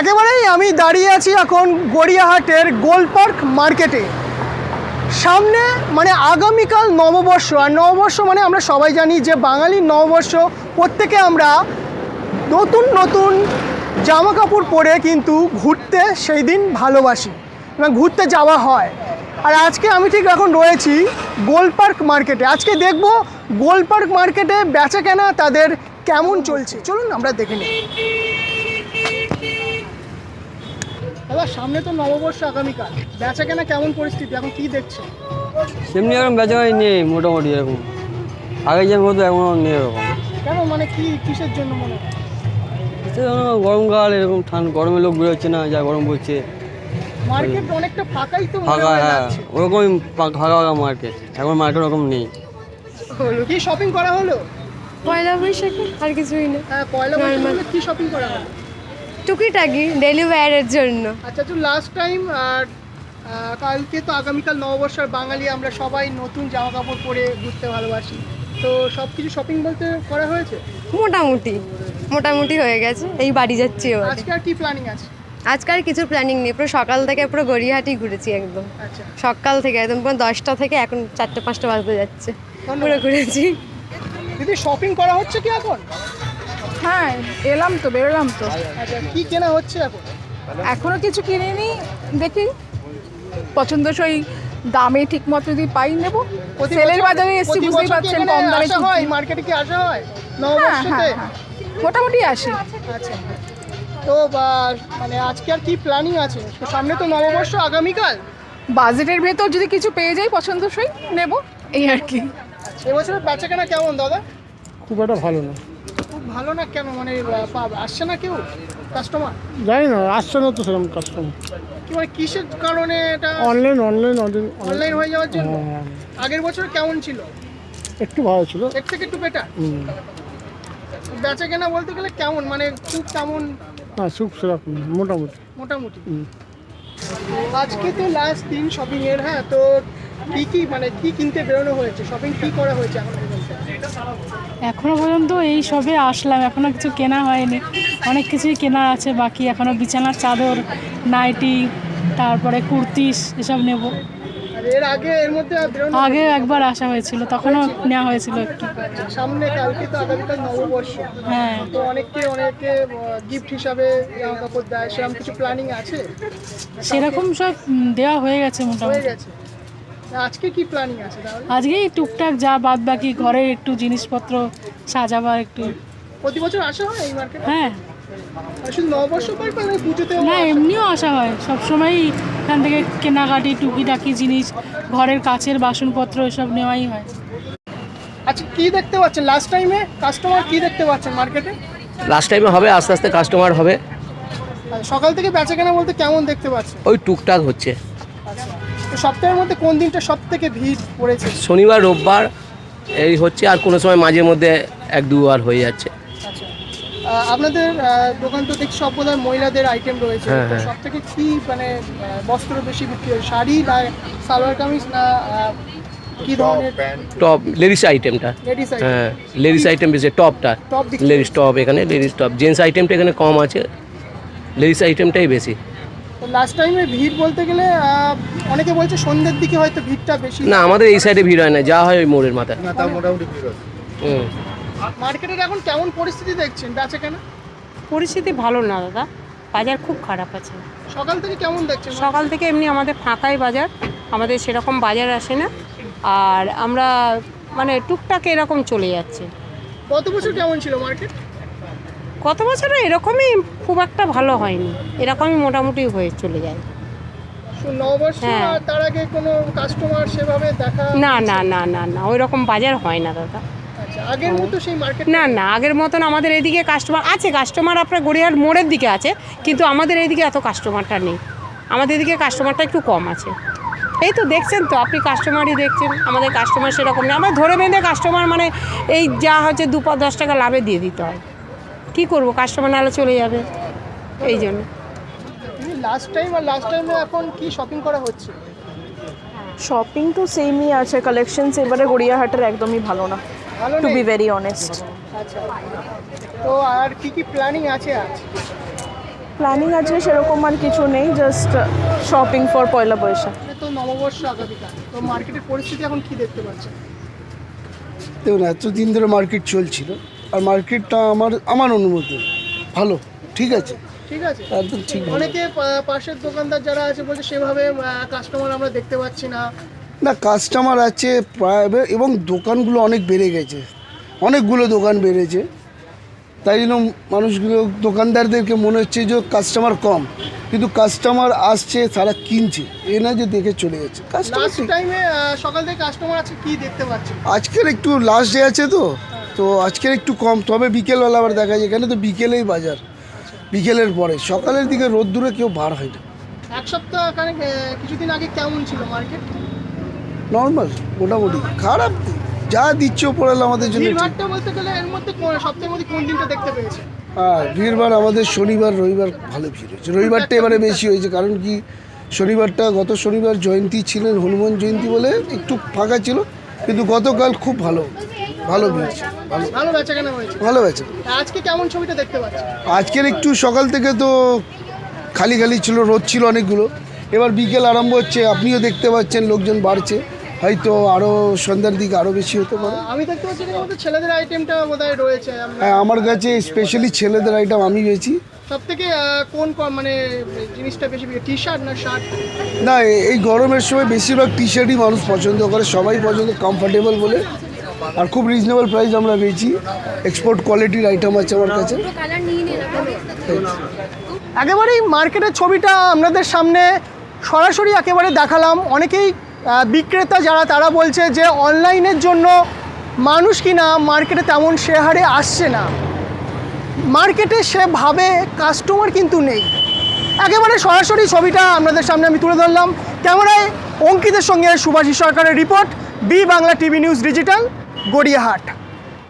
একেবারেই আমি দাঁড়িয়ে আছি এখন গড়িয়াহাটের গোলপার্ক মার্কেটে। সামনে মানে আগামীকাল নববর্ষ, আর নববর্ষ মানে আমরা সবাই জানি যে বাঙালির নববর্ষ, প্রত্যেকে আমরা নতুন নতুন জামা কাপড় পরে কিন্তু ঘুরতে সেই দিন ভালোবাসি এবং ঘুরতে যাওয়া হয়। আর আজকে আমি ঠিক এখন রয়েছি গোলপার্ক মার্কেটে। আজকে দেখব গোলপার্ক মার্কেটে বেচা কেনা তাদের কেমন চলছে। চলুন আমরা দেখে নিই। দাদা সামনে তো নববর্ষ আগামীকাল। বেচা কেনা কেমন পরিস্থিতি? এখন কি দেখছ? সেমনি এখন বেচাকেনাই নেই মোটামুটি এরকম। আগে যে মতো এখন নেই এরকম। কেন? মানে কি কিসের জন্য মনে হয়? গরমকাল এরকম ঠান্ডা গরমে লোক বেরোচ্ছে না যা গরম পড়ছে। মার্কেট অনেকটা ফাঁকাই তো ফাঁকা হ্যাঁ ওরকমই ফাঁকা ফাঁকা মার্কেট। এখন মার্কেট ওরকম নেই। কি শপিং করা হলো? পয়লা বৈশাখে আর কিছুই না। হ্যাঁ পয়লা বৈশাখ. কি শপিং করা হলো? টুকিটাকি ডেলি ওয়্যারের জন্য। আচ্ছা তো লাস্ট টাইম আর কালকে তো আগামীকাল নববর্ষ আর বাঙালি আমরা সবাই নতুন জামা কাপড় পরে ঘুরতে ভালোবাসি। তো সব কিছু শপিং বলতে করা হয়েছে? মোটামুটি মোটামুটি হয়ে গেছে এই বাড়ি যাচ্ছি আজকে আর কি প্ল্যানিং আছে? আজকে আর কিছু প্ল্যানিং নেই পুরো সকাল থেকে পুরো গড়িয়াহাটি ঘুরেছি একদম। আচ্ছা। সকাল থেকে একদম পুরো দশটা থেকে এখন চারটে পাঁচটা বাজতে যাচ্ছে। পুরো। ঘুরেছি। দিদি শপিং করা হচ্ছে কি এখন? হ্যাঁ এলাম তো বেরোলাম তো। আচ্ছা কি কেনা হচ্ছে এখন? এখনও কিছু কিনিনি দেখি। পছন্দসই দামে ঠিক মতো যদি পাই নেব। সেলের বাজারে এসছি বুঝতেই পারছেন কম দামে হয়? মার্কেটে কি আসা হয়? হ্যাঁ হ্যাঁ হ্যাঁ। মোটামুটি আসি। আচ্ছা। তো বা মানে আজকে আর কি প্ল্যানিং আছে? তো সামনে তো নববর্ষ আগামীকাল। বাজেটের ভেতর যদি কিছু পেয়ে যাই পছন্দসই নেব এই আর কি। এবছরের বেচা কেনা কেমন দাদা? খুব একটা ভালো না। ভালো না কেন? মানে আসছে না কেউ কাস্টমার জানি না আসছে না তো সেরকম কাস্টমার কি মানে কিসের কারণে এটা অনলাইন অনলাইন অনলাইন হয়ে যাওয়ার জন্য? হ্যাঁ, আগের বছর কেমন ছিল? একটু ভালো ছিল। এর থেকে একটু বেটার। বেচা কেনা বলতে গেলে কেমন? মানে খুব কেমন? না সুখ সেরকম মোটামুটি। মোটামুটি। আজকে তো লাস্ট দিন শপিং এর হ্যাঁ তো কি কি মানে কি কিনতে বেরোনো হয়েছে? শপিং কি করা হয়েছে এখন? পর্যন্ত এখনও পর্যন্ত এই সবে আসলাম এখনও কিছু কেনা হয়নি। অনেক কিছুই কেনা আছে বাকি এখনও বিছানার চাদর নাইটি তারপরে কুর্তিস এসব নেব। এর আগে এর মধ্যে আগে একবার আসা হয়েছিল তখনও নেওয়া হয়েছিল একটু। সামনে কালকে তো আগামীকাল নববর্ষ। হ্যাঁ। তো অনেকে অনেকে গিফট হিসাবে জামা কাপড় দেয় সেরকম কিছু প্ল্যানিং আছে? সেরকম সব দেওয়া হয়ে গেছে হয়ে মোটামুটি। গেছে। আজকে কি প্ল্যানিং আছে তাহলে? আজকেই টুকটাক যা বাদ বাকি ঘরে একটু জিনিসপত্র সাজাবার একটু। প্রতি বছর আসা হয় এই মার্কেটে হ্যাঁ। শুধু নববর্ষ পার্ক মানে পুজোতেও না এমনিও আসা হয়। এখান থেকে কেনাকাটি টুকিটাকি জিনিস ঘরের কাছের বাসনপত্র এসব নেওয়াই হয়। আচ্ছা কি দেখতে পাচ্ছেন? লাস্ট টাইমে কাস্টমার কি দেখতে পাচ্ছেন মার্কেটে লাস্ট টাইমে হবে আস্তে আস্তে কাস্টমার হবে। সকাল থেকে বেচা কেনা বলতে কেমন দেখতে পাচ্ছেন? ওই টুকটাক হচ্ছে। তো সপ্তাহের মধ্যে কোন দিনটা সব থেকে ভিড় পড়েছে? শনিবার রোববার এই হচ্ছে আর কোনো সময় মাঝে মধ্যে এক দুবার হয়ে যাচ্ছে। আচ্ছা। আহ, আপনাদের আহ, দোকান তো দেখছি সব বোধহয় মহিলাদের আইটেম রয়েছে। হ্যাঁ, হ্যাঁ। সব থেকে কি মানে আহ, বস্ত্র বেশি বিক্রি হয়? শাড়ি না সালোয়ার কামিজ না আহ, কি ধরনের? টপ লেডিস আইটেমটা লেডিস আইটেম হ্যাঁ লেডিস আইটেম বেশি টপটা বিক্রি লেডিস টপ এখানে লেডিস টপ জেন্টস আইটেমটা এখানে কম আছে। লেডিস আইটেমটাই বেশি। তো লাস্ট টাইমে ভিড় বলতে গেলে অনেকে বলছে সন্ধ্যের দিকে হয়তো ভিড়টা বেশি না আমাদের এই সাইডে ভিড় হয় না যা হয় ওই মোড়ের মাথায়। তা মোটামুটি হুম। মার্কেটের এখন কেমন পরিস্থিতি দেখছেন? বেচা কেনা? পরিস্থিতি ভালো না দাদা। বাজার খুব খারাপ আছে। সকাল থেকে কেমন দেখছেন? সকাল থেকে এমনি আমাদের ফাঁকাই বাজার আমাদের সেরকম বাজার আসে না। আর আমরা মানে টুকটাক এরকম চলে যাচ্ছে। গত বছর কেমন ছিল মার্কেট গত বছরও এরকমই খুব একটা ভালো হয়নি। এরকমই মোটামুটি হয়ে চলে যায়। হ্যাঁ। তার আগে কোনো কাস্টমার সেভাবে দেখা না না না না না ওই রকম বাজার হয় না দাদা। আচ্ছা আগের মতো সেই মার্কেট না না আগের মতন আমাদের এদিকে কাস্টমার আছে কাস্টমার আপনার গড়িয়ার মোড়ের দিকে আছে কিন্তু আমাদের এইদিকে এত কাস্টমারটা নেই। আমাদের এদিকে কাস্টমারটা একটু কম আছে। এই তো দেখছেন তো আপনি কাস্টমারই দেখছেন আমাদের কাস্টমার সেরকম নেই। আমরা ধরে বেঁধে কাস্টমার মানে এই যা হচ্ছে দু দশ টাকা লাভে দিয়ে দিতে হয়। কী করব? কাস্টমার নাহলে চলে যাবে। এই জন্য। লাস্ট টাইম আর লাস্ট টাইমে এখন কি শপিং করা হচ্ছে? শপিং তো সেমই আছে। কালেকশনস এবারে গড়িয়াহাটের একদমই ভালো না টু বি ভেরি অনেস্ট আচ্ছা। তো আর কি কি প্ল্যানিং আছে আজ? প্ল্যানিং আছে সেরকম আর কিছু নেই just shopping for Poila Baishakh. তো নববর্ষ আগামীকাল। তো মার্কেটের পরিস্থিতি এখন কি দেখতে পাচ্ছেন? দেখুন এতদিন ধরে মার্কেট চলছিল। আর মার্কেটটা আমার আমার অনুমতি। ভালো ঠিক আছে। ঠিক আছে। একদম ঠিক অনেকে পাশের দোকানদার যারা আছে বলছে সেভাবে কাস্টমার আমরা দেখতে পাচ্ছি না। না কাস্টমার আছে প্রায় এবং দোকানগুলো অনেক বেড়ে গেছে। অনেকগুলো দোকান বেড়েছে। তাই জন্য মানুষগুলো দোকানদারদেরকে মনে হচ্ছে যে কাস্টমার কম। কিন্তু কাস্টমার আসছে তারা কিনছে। এ না যে দেখে চলে যাচ্ছে। কাস্টমার সকাল থেকে কাস্টমার আছে কি দেখতে আজকের একটু লাস্ট ডে আছে তো। তো আজকের একটু কম তবে বিকেলবেলা আবার দেখা যায় এখানে তো বিকেলেই বাজার। বিকেলের পরে সকালের দিকে রোদ্দুরে কেউ বার হয় না। এক সপ্তাহ কিছুদিন আগে কেমন ছিল মার্কেট নর্মাল মোটামুটি। খারাপ যা দিচ্ছে পড়ালে আমাদের জন্য বলতে গেলে এর মধ্যে সপ্তাহের মধ্যে কোন দিনটা দেখতে পেয়েছে? হ্যাঁ ভিড়বার আমাদের শনিবার রবিবার ভালো ভিড় হয়েছে। রবিবারটা এবারে বেশি হয়েছে কারণ কি শনিবারটা গত শনিবার জয়ন্তী ছিলেন হনুমান জয়ন্তী বলে একটু ফাঁকা ছিল কিন্তু গতকাল খুব ভালো। ভালো ভিড় ভালো ভালো হয়েছে। ভালো হয়েছে। আজকে কেমন ছবিটা দেখতে পাচ্ছেন? আজকের একটু সকাল থেকে তো খালি খালি ছিল রোদ ছিল অনেকগুলো। এবার বিকেল আরম্ভ হচ্ছে আপনিও দেখতে পাচ্ছেন লোকজন বাড়ছে। হয়তো আরও সন্ধ্যার দিকে আরও বেশি হতে পারে। আমি দেখতে পাচ্ছি মধ্যে ছেলেদের আইটেমটা বোধহয় রয়েছে। হ্যাঁ আমার কাছে স্পেশালি ছেলেদের আইটেম আমি বেছি সব থেকে কোন কোন মানে জিনিসটা বেশি টি শার্ট না শার্ট না এই গরমের সময় বেশিরভাগ টি শার্টই মানুষ পছন্দ করে সবাই পছন্দ কমফোর্টেবল বলে। আর খুব রিজনেবল প্রাইস আমরা পেয়েছি। এক্সপোর্ট কোয়ালিটির আইটেম আছে আমার কাছে। একেবারেই মার্কেটের ছবিটা আপনাদের সামনে সরাসরি একেবারে দেখালাম। অনেকেই বিক্রেতা যারা, তারা বলছে যে অনলাইনের জন্য মানুষ কিনা মার্কেটে তেমন সে হারে আসছে না। মার্কেটে সেভাবে কাস্টমার কিন্তু নেই। একেবারে সরাসরি ছবিটা আপনাদের সামনে আমি তুলে ধরলাম। ক্যামেরায় অঙ্কিতের সঙ্গে সুভাষী সরকারের report B Bangla TV news digital Gariahat.